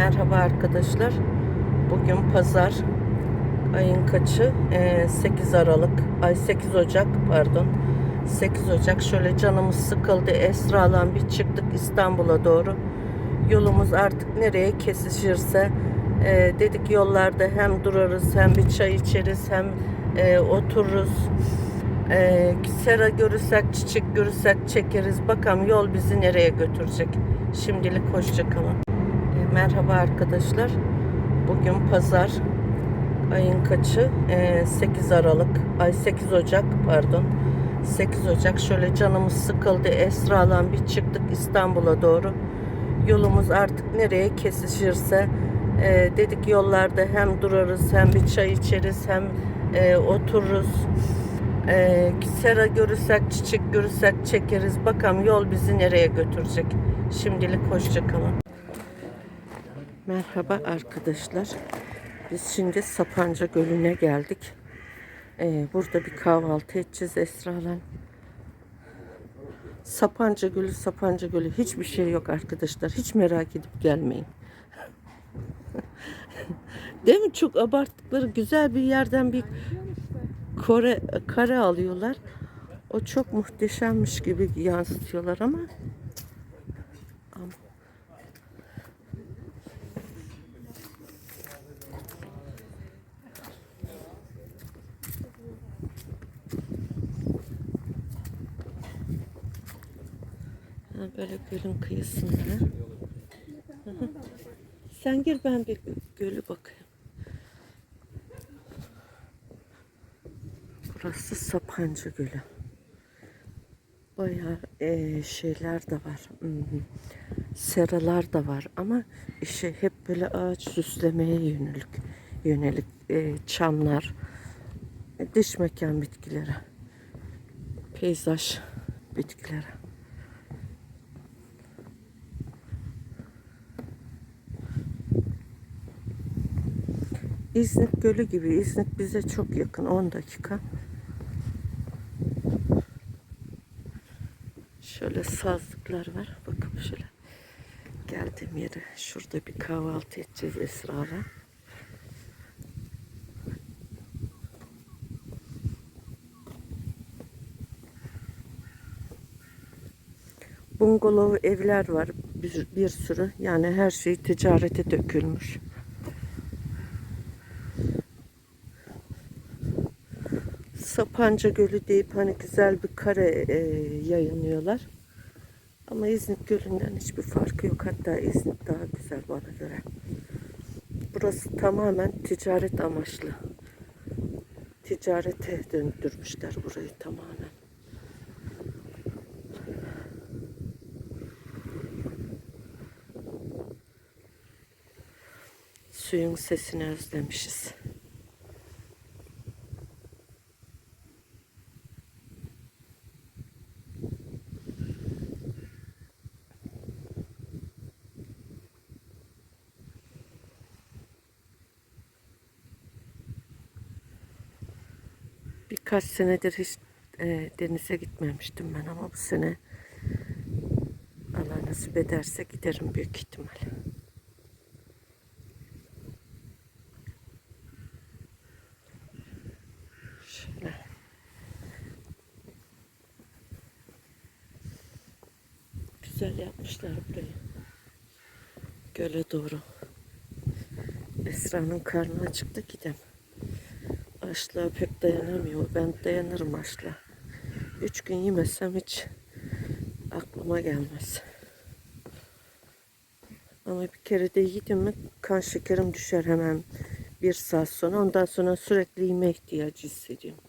Merhaba arkadaşlar. Bugün pazar. Ayın kaçı? Ee, 8 Aralık. Ay 8 Ocak pardon. 8 Ocak. Şöyle canımız sıkıldı. Esra'lan bir çıktık İstanbul'a doğru. Yolumuz artık nereye kesişirse e, dedik yollarda hem durarız hem bir çay içeriz hem e, otururuz. E, sera görürsek çiçek görürsek çekeriz. Bakalım yol bizi nereye götürecek. Şimdilik hoşçakalın. Merhaba arkadaşlar. Bugün pazar. Ayın kaçı? E, 8 Aralık. Ay 8 Ocak pardon. 8 Ocak. Şöyle canımız sıkıldı. Esra'lan bir çıktık İstanbul'a doğru. Yolumuz artık nereye kesişirse e, dedik yollarda hem durarız hem bir çay içeriz hem e, otururuz. E, sera görürsek çiçek görürsek çekeriz. Bakalım yol bizi nereye götürecek. Şimdilik hoşçakalın. Merhaba arkadaşlar. Biz şimdi Sapanca Gölü'ne geldik. Ee, burada bir kahvaltı edeceğiz Esra'la. Sapanca Gölü, Sapanca Gölü hiçbir şey yok arkadaşlar. Hiç merak edip gelmeyin. Değil mi? Çok abarttıkları güzel bir yerden bir kore, kare alıyorlar. O çok muhteşemmiş gibi yansıtıyorlar ama Ha, böyle gölün kıyısında. Sen gir ben bir gölü bakayım. Burası Sapanca Gölü. Bayağı eee, şeyler de var. Seralar da var ama işte hep böyle ağaç süslemeye yönelik yönelik eee, çamlar, e, dış mekan bitkileri, peyzaj bitkileri. İznik Gölü gibi. İznik bize çok yakın. 10 dakika. Şöyle sazlıklar var. Bakın şöyle. Geldiğim yere. Şurada bir kahvaltı edeceğiz Esra'la. Bungalov evler var. Bir, bir sürü. Yani her şey ticarete dökülmüş. Sapanca Gölü deyip hani güzel bir kare e, yayınlıyorlar. Ama İznik Gölü'nden hiçbir farkı yok. Hatta İznik daha güzel bana göre. Burası tamamen ticaret amaçlı. Ticarete döndürmüşler burayı tamamen. Suyun sesini özlemişiz. Birkaç senedir hiç e, denize gitmemiştim ben ama bu sene Allah nasip ederse giderim büyük ihtimal. Şöyle. Güzel yapmışlar burayı. Göle doğru. Esra'nın karnı acıktı gidem. Açlığa pek dayanamıyor. Ben dayanırım açlığa. Üç gün yemezsem hiç aklıma gelmez. Ama bir kere de yedim mi kan şekerim düşer hemen bir saat sonra. Ondan sonra sürekli yeme ihtiyacı hissediyorum.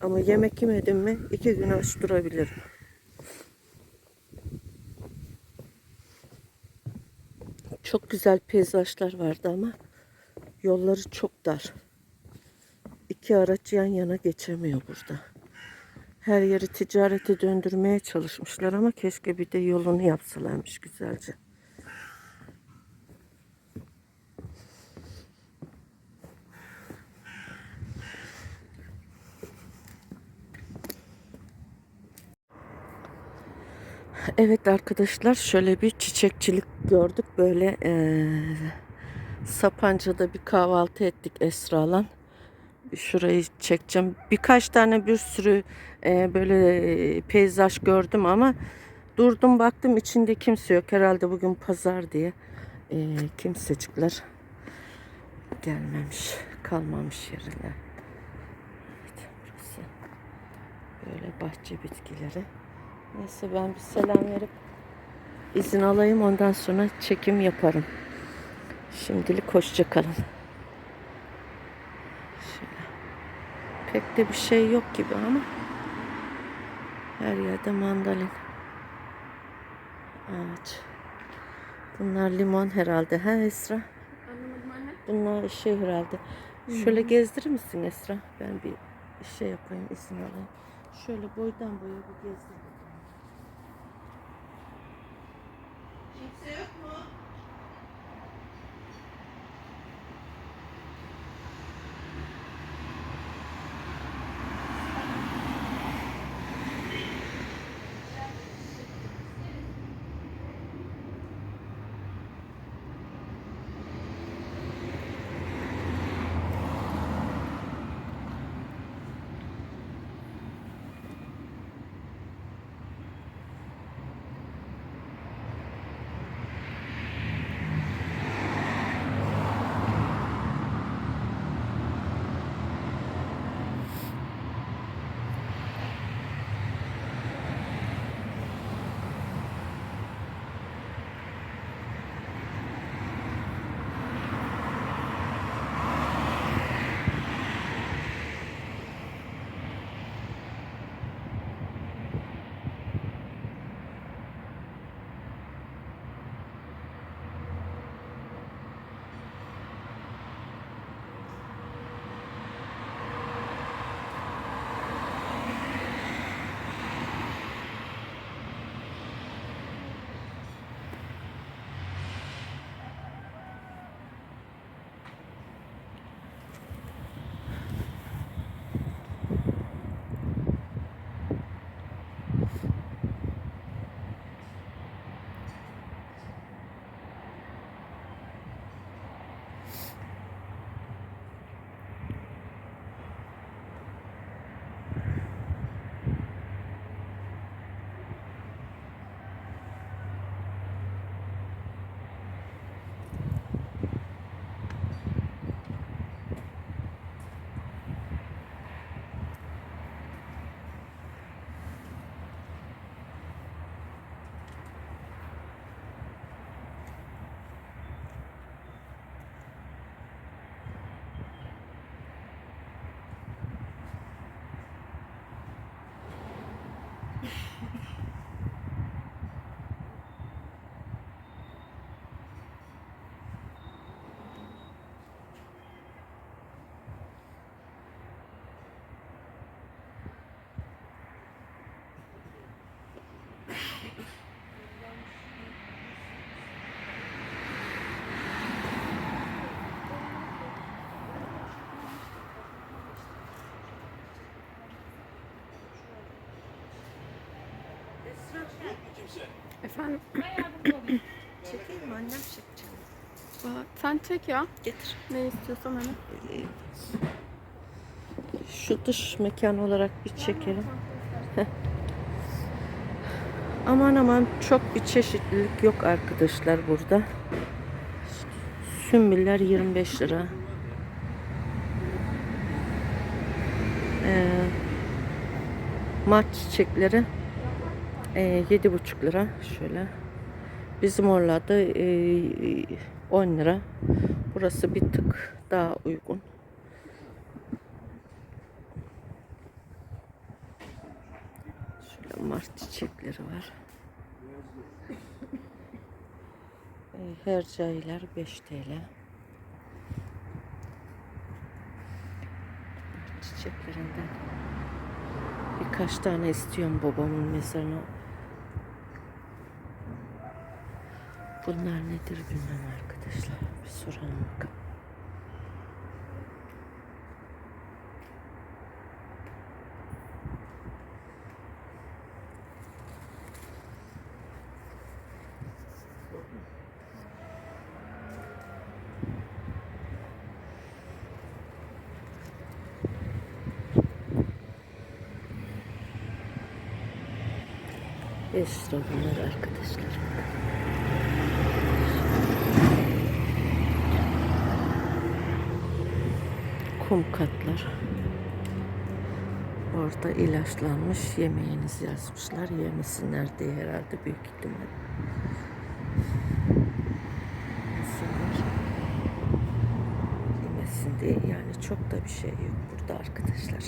Ama yemek yemedim mi iki gün aç durabilirim. Çok güzel peyzajlar vardı ama yolları çok dar. İki araç yan yana geçemiyor burada. Her yeri ticarete döndürmeye çalışmışlar ama keşke bir de yolunu yapsalarmış güzelce. Evet arkadaşlar şöyle bir çiçekçilik gördük. Böyle eee Sapanca'da bir kahvaltı ettik Esra'la. Şurayı çekeceğim. Birkaç tane bir sürü eee, böyle peyzaj gördüm ama durdum baktım içinde kimse yok. Herhalde bugün pazar diye eee, kimsecikler gelmemiş. Kalmamış yerine. Böyle bahçe bitkileri. Neyse ben bir selam verip izin alayım ondan sonra çekim yaparım. Şimdilik hoşça kalın. Şöyle. Pek de bir şey yok gibi ama her yerde mandalin. Ağaç. Bunlar limon herhalde. Ha Esra? Bunlar şey herhalde. Şöyle gezdirir misin Esra? Ben bir şey yapayım, izin alayım. Şöyle boydan boya bir gezdir. Efendim? Çekeyim mi annem çekeceğim. Valla Sen çek ya. Getir. Ne istiyorsan hani. Şu dış mekan olarak bir çekelim. Heh. Aman aman çok bir çeşitlilik yok arkadaşlar burada. Sümbüller 25 lira. Ee, maç çiçekleri yedi buçuk lira şöyle. Bizim oralarda ee, 10 lira. Burası bir tık daha uygun. Şöyle mart çiçekleri var. Ee, Hercailer 5 TL. Çiçeklerinden birkaç tane istiyorum babamın mezarına. Bunlar nedir bilmem arkadaşlar. Bir soralım bakalım. Beş lira bunlar arkadaşlar. Kum katlar. Orada ilaçlanmış yemeğiniz yazmışlar. Yemesinler diye herhalde büyük ihtimal. Yemesin diye yani çok da bir şey yok burada arkadaşlar.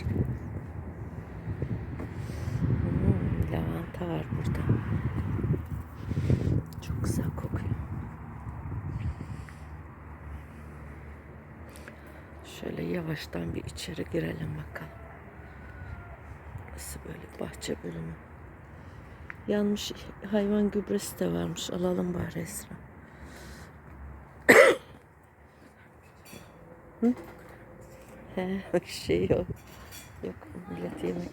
Hmm, lavanta var burada. Çok güzel kokuyor. Şöyle yavaştan bir içeri girelim bakalım. Burası böyle bahçe bölümü. Yanmış hayvan gübresi de varmış. Alalım bari Esra. Hı? He, şey yok. Yok millet yemek.